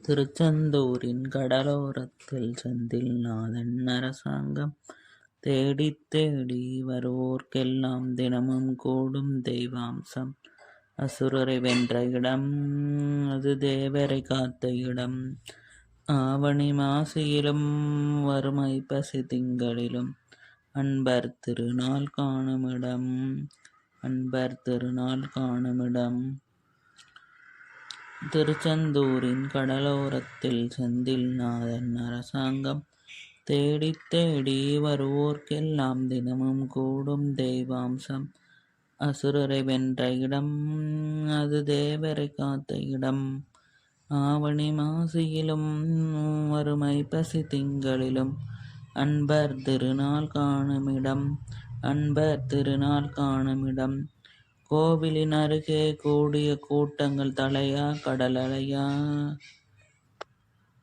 திருச்செந்தூரின் கடலோரத்தில் செந்தில் நாதன் அரசாங்கம் தேடி தேடி வருவோர்க்கெல்லாம் தினமும் கூடும் தெய்வாம்சம். அசுரரை வென்ற இடம் அது தேவரை காத்த இடம். ஆவணி மாசியிலும் வறுமை பசி திங்களிலும் அன்பர் திருநாள் காணுமிடம் அன்பர் திருநாள் காணுமிடம். திருச்செந்தூரின் கடலோரத்தில் செந்தில் நாதன் அரசாங்கம் தேடித் தேடி வருவோர்க்கெல்லாம் தினமும் கூடும் தெய்வாம்சம். அசுரரை வென்ற இடம் அது தேவரை காத்த இடம். ஆவணி மாசியிலும் வறுமை பசி திங்களிலும் அன்பர் திருநாள் காணுமிடம் அன்பர் திருநாள் காணுமிடம். கோவிலின் அருகே கூடிய கூட்டங்கள் தலையா கடல்